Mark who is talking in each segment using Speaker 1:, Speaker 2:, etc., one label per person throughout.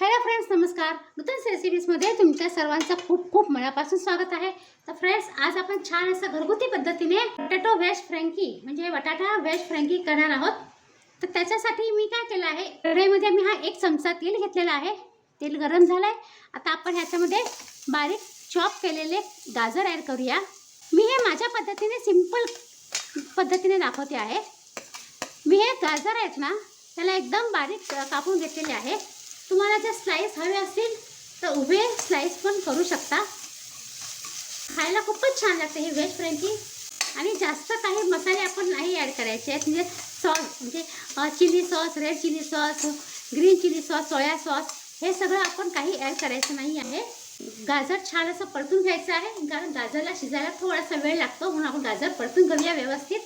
Speaker 1: Hello friends नमस्कार. नूतन रेसिपीजमध्ये तुमच्या सर्वांचं खूप खूप मनापासून स्वागत आहे. तर फ्रेंड्स आज आपण छान असं घरगुती पद्धतीने बटाटो व्हेज फ्रँकी म्हणजे बटाटा व्हेज फ्रँकी करणार आहोत. तर त्याच्यासाठी मी काय केलं आहे कढईमध्ये मी हा एक चमचा तेल घेतलेला आहे. तेल गरम झालं आहे आता आपण ह्याच्यामध्ये बारीक चॉप केलेले गाजर ॲड करूया. मी हे माझ्या पद्धतीने सिंपल पद्धतीने दाखवते आहे. मी हे गाजर आहेत ना त्याला एकदम बारीक कापून घेतलेले आहे. तुम्हाला जर स्लाईस हवे असतील तर उभे स्लाईस पण करू शकता. खायला खूपच छान लागते हे व्हेज फ्रेंची आणि जास्त काही मसाले आपण नाही ॲड करायचे आहेत. म्हणजे सॉस म्हणजे chilli sauce red chilli sauce green chilli sauce soya sauce हे सगळं आपण काही ॲड करायचं नाही आहे. गाजर छान असं परतून घ्यायचं आहे. कारण गाजरला शिजायला थोडासा वेळ लागतो म्हणून आपण गाजर परतून घेऊया व्यवस्थित.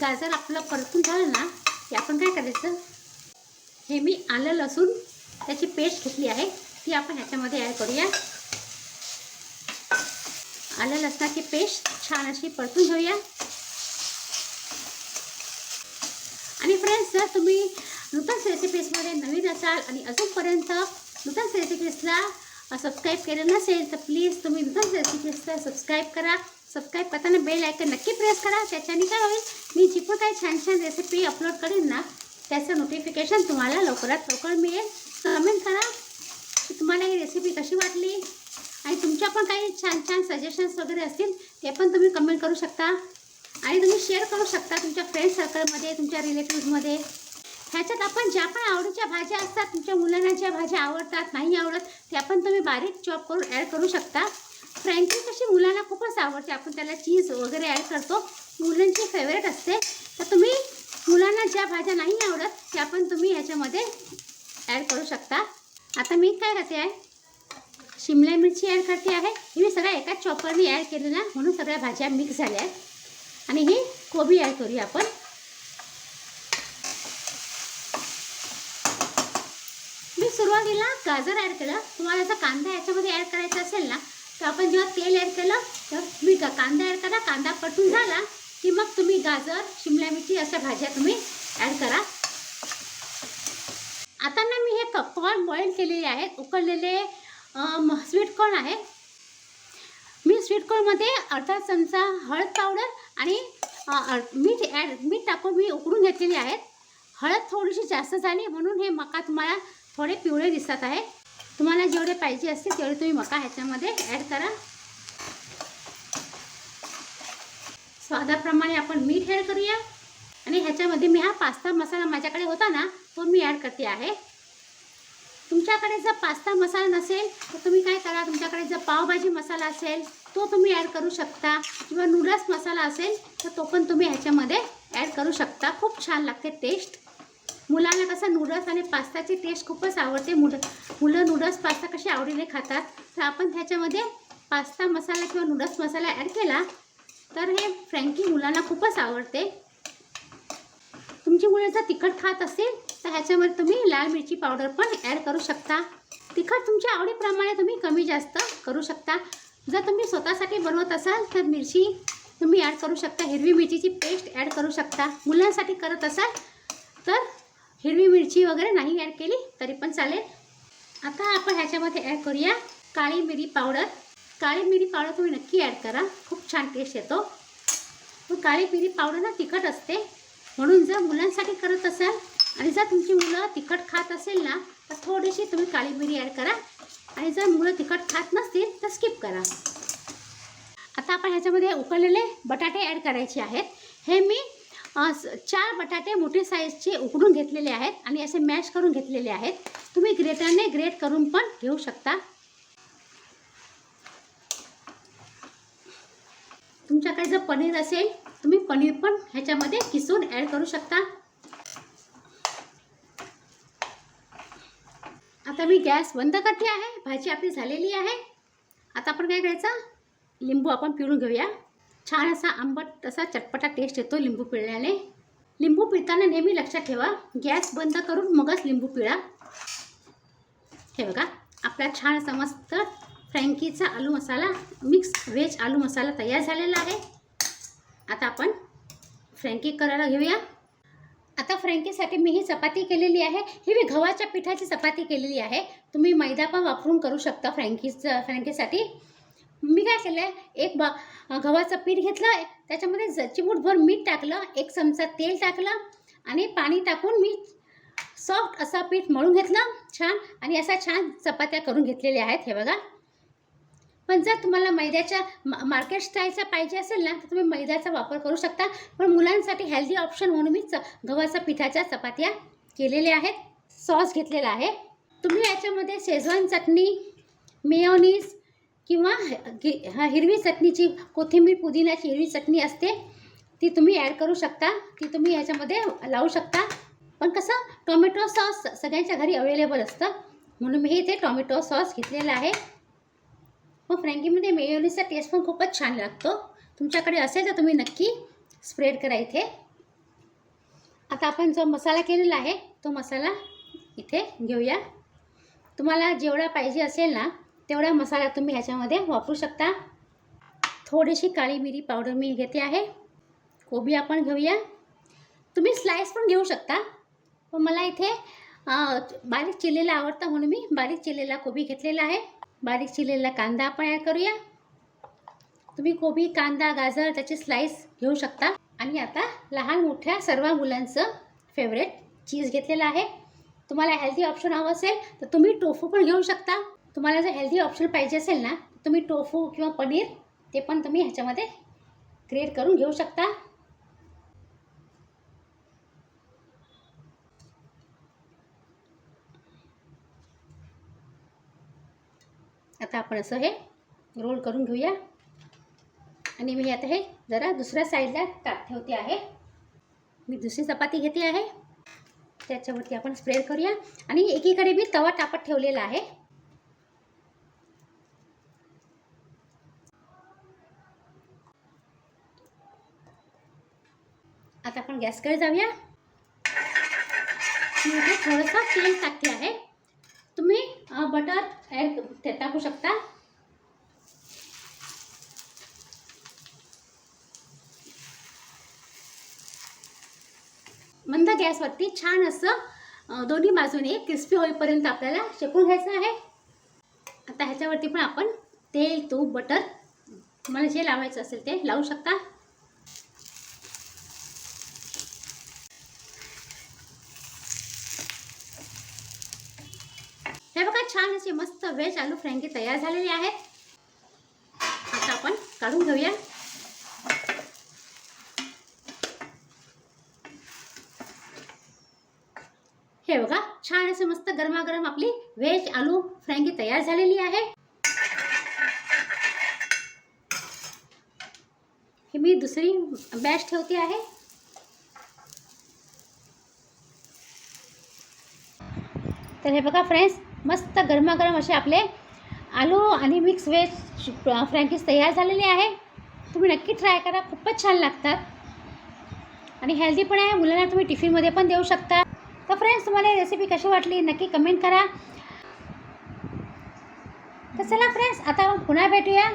Speaker 1: गाजर आपलं परतून झालं ना की आपण काय करायचं? हे मी आलं लसूण त्याची पेस्ट घेतली आहे. ती आपण ह्याच्यामध्ये ॲड करूया. आलं लसणाची पेस्ट छान अशी परतून घेऊया. आणि फ्रेंड्स जर तुम्ही नूतन रेसिपीजमध्ये नवीन असाल आणि अजूनपर्यंत नूतन रेसिपीजला सबस्क्राईब केलं नसेल तर प्लीज तुम्ही नूतन रेसिपीजला सबस्क्राईब करा. सबस्क्राईब करताना बेल आयकन नक्की प्रेस करा. त्याच्याने काय होईल? मी जी पण काही छान छान रेसिपी अपलोड करेन ना त्याचं नोटिफिकेशन तुम्हाला लवकरात लवकर मिळेल. कमेंट करा. की तुम्हाला ही रेसिपी कशी वाटली? आणि तुमच्या पण काही छान छान सजेशन्स वगैरे असतील ते पण तुम्ही कमेंट करू शकता. आणि तुम्ही शेअर करू शकता तुमच्या फ्रेंड सर्कलमध्ये तुमच्या रिलेटिव्हमध्ये ह्याच्यात आपण ज्या पण आवडीच्या भाज्या असतात तुमच्या मुलांना ज्या भाज्या आवडतात नाही आवडत त्या पण तुम्ही बारीक चॉप करून ॲड करू शकता. फ्रँकी कशी मुलांना खूपच आवडते आपण त्याला चीज वगैरे ॲड करतो. मुलांची फेवरेट असते. तर तुम्ही मुलांना ज्या भाज्या नाही आवडत त्या पण तुम्ही ह्याच्यामध्ये ॲड करू शकता. आता मी काय करते आहे शिमला मिरची ॲड करते आहे. मी सगळ्या एकाच चॉपरने ॲड केलेल्या ना म्हणून सगळ्या भाज्या मिक्स झाल्या आहेत. आणि ही कोबी ॲड करूया आपण. मी सुरुवातीला गाजर ॲड केलं. तुम्हाला जर कांदा याच्यामध्ये ॲड करायचा असेल ना तर आपण जेव्हा तेल ॲड केलं तर मी कांदा ॲड करा. कांदा पटून झाला की मग तुम्ही गाजर शिमला मिरची अशा भाज्या तुम्ही ॲड करा. आता ना मी हे कॉर्न बॉईल केलेले आहेत उकडलेले स्वीटकॉर्न आहे. मी स्वीटकॉर्नमध्ये अर्धा चमचा हळद पावडर आणि मीठ ॲड मीठ टाकून मी उकडून घेतलेली आहेत. हळद थोडीशी जास्त झाली म्हणून हे मका तुम्हाला थोडे पिवळे दिसत आहे. तुम्हाला जेवढे पाहिजे असतील तेवढे तुम्ही मका ह्याच्यामध्ये ॲड करा. स्वादाप्रमाणे आपण मीठ ॲड करूया. आणि ह्याच्यामध्ये मी हा पास्ता मसाला माझ्याकडे होता ना तो मी ॲड करते आहे. तुमच्याकडे जर पास्ता मसाला नसेल तर तुम्ही काय करा तुमच्याकडे जर पावभाजी मसाला असेल तो तुम्ही ॲड करू शकता. किंवा नूडल्स मसाला असेल तर तो पण तुम्ही ह्याच्यामध्ये ॲड करू शकता. खूप छान लागते टेस्ट. मुलांना कसं नूडल्स आणि पास्ताची टेस्ट खूपच आवडते. मुलं मुलं नूडल्स पास्ता कशी आवडीने खातात. तर आपण त्याच्यामध्ये पास्ता मसाला किंवा नूडल्स मसाला ॲड केला. तर हे फ्रँकी मुलांना खूपच आवडते. तुमची मुलं जर तिखट खात असेल तर ह्याच्यामध्ये तुम्ही लाल मिरची पावडर पण ॲड करू शकता. तिखट तुमच्या आवडीप्रमाणे तुम्ही कमी जास्त करू शकता. जर तुम्ही स्वतःसाठी बनवत असाल तर मिरची तुम्ही ॲड करू शकता. हिरवी मिरचीची पेस्ट ॲड करू शकता. मुलांसाठी करत असाल तर हिरवी मिरची वगैरे नाही ॲड केली तरी पण चालेल. आता आपण ह्याच्यामध्ये ॲड करूया काळी मिरी पावडर. काळी मिरी पावडर तुम्ही नक्की ॲड करा. खूप छान टेस्ट येतो. पण काळी मिरी पावडर ना तिखट असते. म्हणून जर मुलांसाठी करत असाल आणि जर तुमची मुलं तिखट खात असेल ना तर थोडीशी तुम्ही काळी मिरी ॲड करा. आणि जर मुलं तिखट खात नसतील तर स्किप करा. आता आपण ह्याच्यामध्ये उकळलेले बटाटे ॲड करायचे आहेत. हे मी चार बटाटे मोठे साईजचे उकडून घेतलेले आहेत आणि असे मॅश करून घेतलेले आहेत. तुम्ही ग्रेटरने ग्रेट करून पण घेऊ शकता. तुमच्याकडे जर पनीर असेल तुम्ही पनीर पण ह्याच्यामध्ये किसून ॲड करू शकता. आता मी गॅस बंद करते आहे भाजी आपली झालेली आहे. आता आपण काय करायचं? लिंबू आपण पिळून घेऊया. छान असा आंबट असा चटपटा टेस्ट येतो लिंबू पिळण्याने. लिंबू पिळताना नेहमी लक्षात ठेवा गॅस बंद करून मगच लिंबू पिळा. हे बघा आपला छान असा मस्त फ्रँकीचा आलू मसाला मिक्स व्हेज आलू मसाला तयार झालेला आहे. आता आपण फ्रँकी करायला घेऊया. आता फ्रँकीसाठी मी ही चपाती केलेली आहे. ही मी गव्हाच्या पिठाची चपाती केलेली आहे. तुम्ही मैदा पण वापरून करू शकता फ्रँकीचं फ्रँकीसाठी. मी काय केलं आहे एक बा गव्हाचं पीठ घेतलं त्याच्यामध्ये ज- चिमूटभर मीठ टाकलं एक चमचा तेल टाकलं आणि पाणी टाकून मी सॉफ्ट असा पीठ मळून घेतलं छान. आणि असा छान चपात्या करून घेतलेल्या आहेत. हे बघा. पण जर तुम्हाला मैद्याच्या मा- मार्केट स्टाईलचा पाहिजे असेल ना तर तुम्ही मैद्याचा वापर करू शकता. पण मुलांसाठी हेल्दी ऑप्शन म्हणून मी च गव्हाच्या पिठाच्या चपात्या केलेल्या आहेत. सॉस घेतलेला आहे. तुम्ही याच्यामध्ये शेजवान चटणी मेयोनीज किंवा हा हिरवी चटणीची कोथिंबीर पुदिन्याची हिरवी चटणी असते ती तुम्ही ॲड करू शकता. ती तुम्ही याच्यामध्ये लावू शकता. पण कसं टोमॅटो सॉस सगळ्यांच्या घरी अवेलेबल असतं. म्हणून मी इथे टोमॅटो सॉस घेतलेला आहे. मग फ्रँकीमध्ये मेयोनीजचा टेस्ट पण खूपच छान लागतो. तुमच्याकडे असेल तर तुम्ही नक्की स्प्रेड करा इथे. आता आपण जो मसाला केलेला आहे तो मसाला इथे घेऊया. तुम्हाला जेवढा पाहिजे असेल ना तेवढा मसाला तुम्ही ह्याच्यामध्ये वापरू शकता. थोडीशी काळी मिरी पावडर मी घेते आहे. कोबी आपण घेऊया. तुम्ही स्लाईस पण घेऊ शकता. पण मला इथे बारीक चिरलेला आवडतं म्हणून मी बारीक चिरलेला कोबी घेतलेला आहे. बारीक चिरलेला कांदा आपण ॲड करूया. तुम्ही कोबी कांदा गाजर त्याचे स्लाईस घेऊ शकता. आणि आता लहान मोठ्या सर्व मुलांचं फेवरेट चीज घेतलेलं आहे. तुम्हाला हेल्दी ऑप्शन हवं असेल तर तुम्ही टोफू पण घेऊ शकता. तुम्हाला जर हेल्दी ऑप्शन पाहिजे असेल ना तुम्ही टोफू किंवा पनीर ते पण तुम्ही ह्याच्यामध्ये क्रिएट करून घेऊ शकता. आता आपण असं हे रोल करून घेऊया. आणि मी आता हे जरा दुसऱ्या साईडला टाक ठेवते आहे. मी दुसरी चपाती घेते आहे. त्याच्यावरती आपण स्प्रेड करूया. आणि एकीकडे मी तवा टापत ठेवलेला आहे. आता आपण गॅसकडे जाऊया. मी इथे थोडंसं तेल टाकते आहे. बटर ॲड टाकू शकता? मंद गॅसवरती छान असं दोन्ही बाजूने क्रिस्पी होईपर्यंत आपल्याला शेकून घ्यायचं आहे. आता ह्याच्यावरती पण आपण तेल तूप बटर तुम्हाला जे लावायचं असेल ते लावू शकता. छान असे मस्त व्हेज आलू फ्रँकी तयार आहेत आता हे बघा, छान असं मस्त गरमागरम आपली व्हेज आलू फ्रँकी तयार झालेली आहे. ही मी दुसरी बॅच ठेवते आहे. तर हे बघा फ्रेंड्स मस्त गरमागरम असे आपले आलू आणि मिक्स वेज फ्रँकीज तयार झालेले आहे. तुम्ही नक्की ट्राय करा खूपच छान लागतात. आणि हेल्दी पण आहे मुलांना तुम्ही टिफिनमध्ये पण देऊ शकता. तर फ्रेंड्स तुम्हाला ही रेसिपी कशी वाटली नक्की कमेंट करा. तर चला फ्रेंड्स आता आपण पुन्हा भेटूया.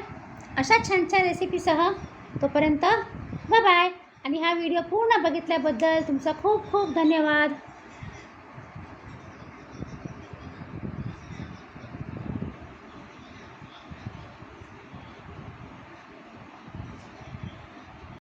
Speaker 1: अशा छान छान रेसिपीसह तोपर्यंत बाय बाय आणि हा व्हिडिओ पूर्ण बघितल्याबद्दल तुमचा खूप खूप धन्यवाद.